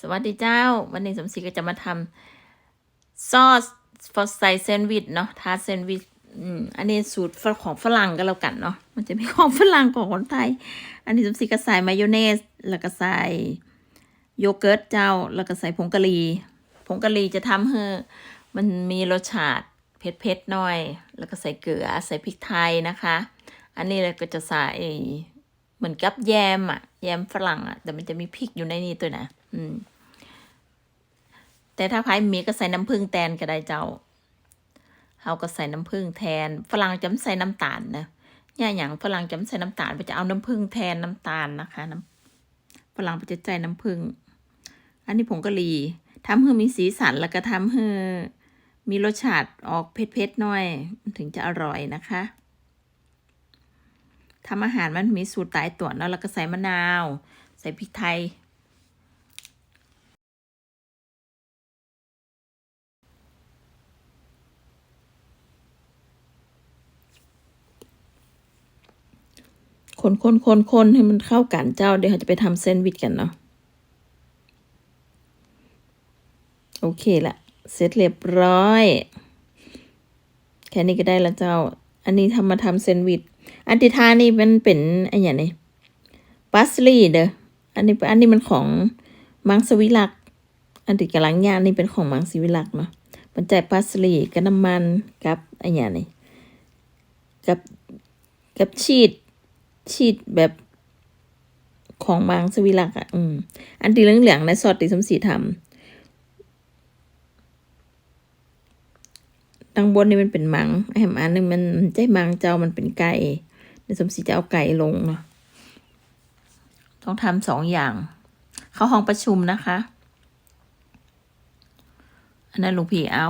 สวัสดีเจ้า วันนี้สมศรีก็จะมาทำซอสฟอสไซแซนด์วิชเนาะทาแซนด์วิชอันนี้สูตรของฝรั่งก็แล้วกันเนาะมันจะมีของฝรั่งของคนไทย อันนี้สมศรีก็ใส่มายองเนส แล้วก็ใส่โยเกิร์ตเจ้า แล้วก็ใส่ผงกะหรี่ผงกะหรี่จะทำให้มันมีรสชาติเผ็ดๆหน่อย แล้วก็ใส่เกลือใส่พริกไทยนะคะ อันนี้เราก็จะใส่เหมือนกับแยมอะแยมฝรั่งอะแต่มันจะมีพริกอยู่ในนี้ตัวนะ อืม แต่ถ้าพายมีก็ใส่น้ำผึ้งแทนก็ได้เจ้าเขาก็ใส่น้ำผึ้งแทน ฝรั่งจำใส่น้ำตาลนะเนี่ยอย่างฝรั่งจำใส่น้ำตาลไปจะเอาน้ำผึ้งแทนน้ำตาลนะคะน้ำฝรั่งไปจะใจน้ำผึ้งอันนี้ผงกะหรี่ทำให้มีสีสันแล้วก็ทำให้มีรสชาติออกเผ็ดๆหน่อย ถึงจะอร่อยนะคะทำอาหารมันมีสูตรตายตัวเนาะแล้วก็ใส่มะนาว ใส่พริกไทย คนคนคนคนให้มันเข้ากันเจ้าเดี๋ยวเราจะไปทำแซนด์วิชกันเนาะโอเคละเสร็จเรียบร้อย แค่นี้ก็ได้แล้วเจ้า อันนี้ทำมาทำแซนด์วิชอันที่ทานี่มันเป็นอะไรอย่างนี้ปัสลี่เด้ออันนี้อันนี้มันของมังสวิรัก อันที่กำลังย่างนี่เป็นของมังสวิรักเนาะมันใจปัสลี่กับน้ำมันกับอะไรอย่างนี้กับกับชีส ชีดแบบของบางสวิลักอะ่ะ อืม อันที่เหลืองๆในซอสติสมศรีทำดังบนนี่มันเป็นมังแฮมอันนึงมันใจมังเจ้ามันเป็นไก่ในสมศรีจะเอาไก่ลงเนาะต้องทำสองอย่าง เข้าห้องประชุมนะคะ อันนั้นหลวงพี่เอา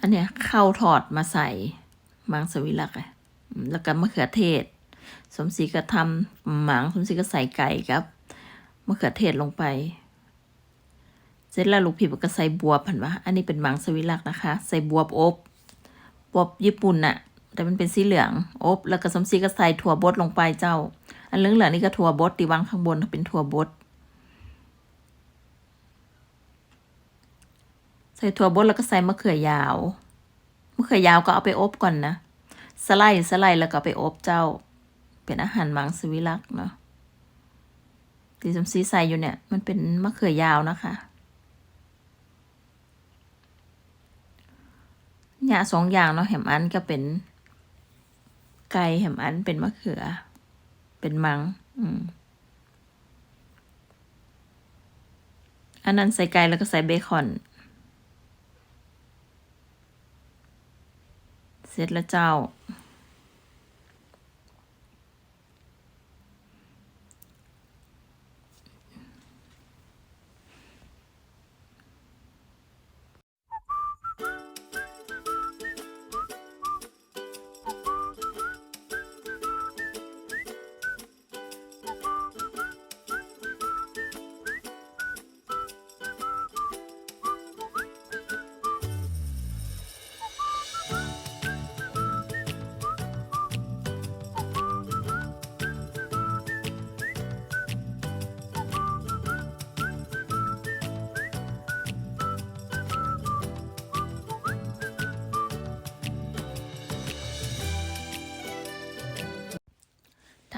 อันเนี้ยเข้าถอดมาใส่มังสวิรักอะแล้วก็มะเขือเทศ สมศรีก็ทำหมังสมศรีก็ใส่ไก่ครับมะเขือเทศลงไป เสร็จแล้วลูกพี่ก็ใส่บวบผันวะอันนี้เป็นหมังสวิรักนะคะ ใส่บวบอบบวบญี่ปุ่นน่ะ แต่มันเป็นสีเหลืองอบแล้วก็สมศรีก็ใส่ถั่วบดลงไปเจ้า อันเหลืองๆนี่ก็ถั่วบดตีวางข้างบนเป็นถั่วบดใส่ถั่วบดแล้วก็ใส่มะเขือยาวมะเขือยาวก็เอาไปอบก่อนนะสไลด์สไลด์แล้วก็ไปอบเจ้า เป็นอาหารมังสวิรักเนาะที่สมซีใส่อยู่เนี่ย มันเป็นมะเขือยาวนะคะหญ้าสองอย่างเนาะแหมอันก็เป็น ไก่แหมอันเป็นมะเขือ เป็นมัง อืมอันนั้นใส่ไก่แล้วก็ใส่เบคอน เสร็จแล้วเจ้า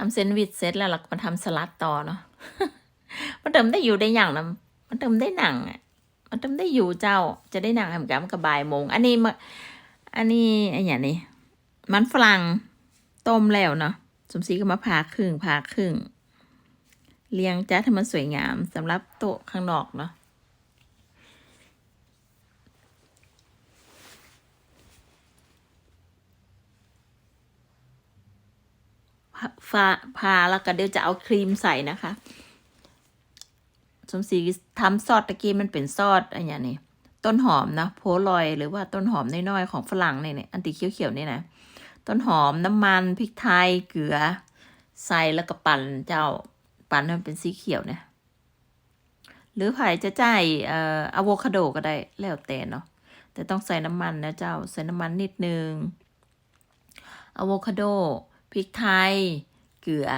ทำเซนด์วิชเสร็จแล้วเราก็มาทำสลัดต่อเนาะมันเติมได้อยู่ได้อย่างนะมันเติมได้หนังอะมันเติมได้อยู่เจ้า จะได้หนังแหมกับกับบ่ายโมง อันนี้มาอันนี้ไอ้อย่างนี้มันฝรั่งต้มแล้วเนาะสมศรีก็มาผ่าครึ่งผ่าครึ่งเรียงจ้าให้มันสวยงามสำหรับโต๊ะข้างนอกเนาะ ฟาพาแล้วก็เดี๋ยวจะเอาครีมใส่นะคะ สมศรีทำซอสตะกี้มันเป็นซอสอะไรอย่างนี้ต้นหอมนะโพลอยหรือว่าต้นหอมน้อยๆของฝรั่งเนี่ยเนี่ยอันตีเขียวๆนี่นะต้นหอมน้ำมันพริกไทยเกลือ ใส่แล้วก็ปั่นเจ้าปั่นให้มันเป็นสีเขียวเนี่ยหรือใครจะจ่ายเอ่ออะโวคาโดก็ได้แล้วแต่เนาะแต่ต้องใส่น้ำมันนะเจ้าใส่น้ำมันนิดนึงอะโวคาโดพริกไทย เกลือ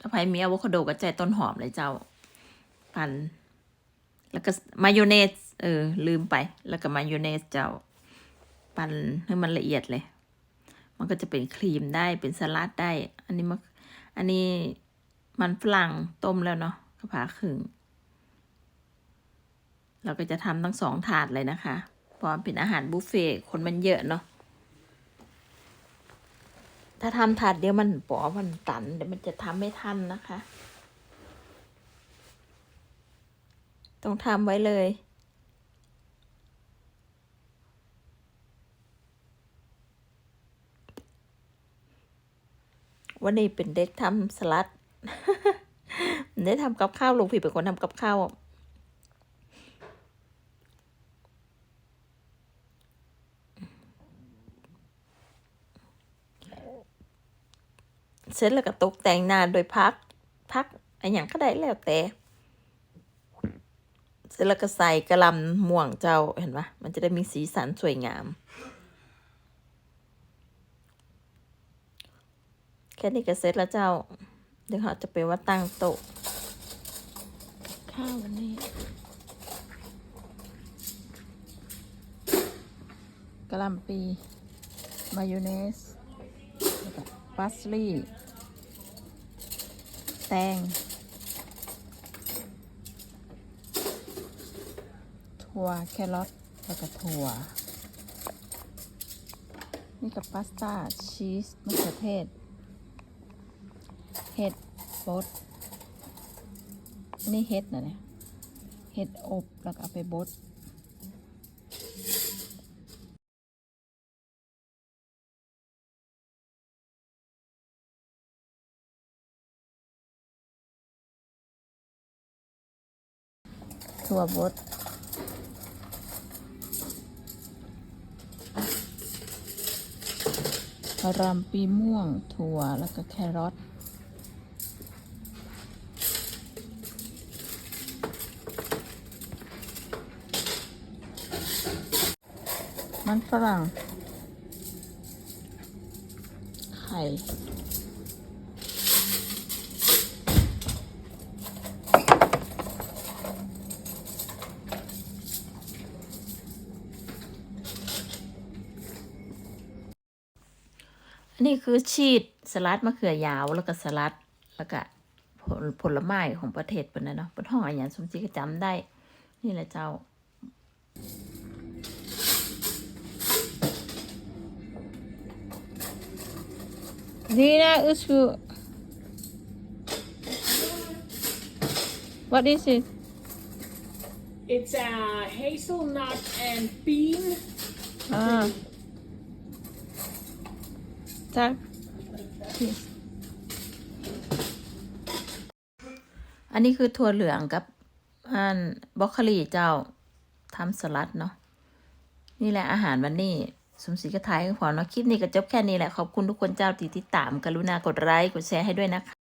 ถ้าใครมีอะโวคาโดก็ใจต้นหอมเลยเจ้าปั่นแล้วก็มายองเนส เออ ลืมไป แล้วก็มายองเนสเจ้า ปั่นให้มันละเอียดเลย มันก็จะเป็นครีมได้เป็นสลัดได้ อันนี้มันอันนี้มันฝรั่งต้มแล้วเนาะก็ผ่าครึ่งเราก็จะทำทั้งสองถาดเลยนะคะ เพราะมันเป็นอาหารบุฟเฟ่ต์คนมันเยอะเนาะ ถ้าทำถาดเดียวมันปอมันตันเดี๋ยวมันจะทำไม่ทันนะคะ ต้องทำไว้เลย วันนี้เป็นเด็กทำสลัดได้ทำกับข้าวลูกพี่เป็นคนทำกับข้าว เสร็จแล้วก็ตกแต่งหน้าโดยพัก พักอะไรอย่างก็ได้แล้วแต่ เสร็จแล้วก็ใส่กระลำม่วงเจ้าเห็นปะมันจะได้มีสีสันสวยงาม แค่นี้ก็เสร็จแล้วเจ้า เดี๋ยวเขาจะไปว่าตั้งโต๊ะข้าววันนี้กระลำปี มายองเนสแล้วก็ปาสลีย์ แตง ถั่วแครอทแล้วก็ถั่ว นี่กับพาสต้า ชีสมะเขือเทศ เห็ดบดนี่เห็ดนะเนี่ย เห็ดอบแล้วก็เอาไปบด ถั่วบดรำปีม่วง ถั่ว แล้วก็แครอทมันฝรั่ง ไข่ นนี้คือชีสสลัดมะเขือยาวแล้วก็สลัดแล้วก็ผลผลไม้ของประเทศเป็นนะเนาะเป็นห้องอะไรอย่างสมศรีก็จำได้ นี่แหละเจ้า Dina usku What is it? It's uh, hazelnut and bean. อ่ จักอันนี้คือถั่วเหลืองกับอันบรอกโคลีเจ้าทำสลัดเนาะนี่แหละอาหารวันนี้สมศรีกระทายขอเนาะคลิปนี้ก็จบแค่นี้แหละ ขอบคุณทุกคนเจ้าที่ติดตามกรุณากดไลค์กดแชร์ให้ด้วยนะคะ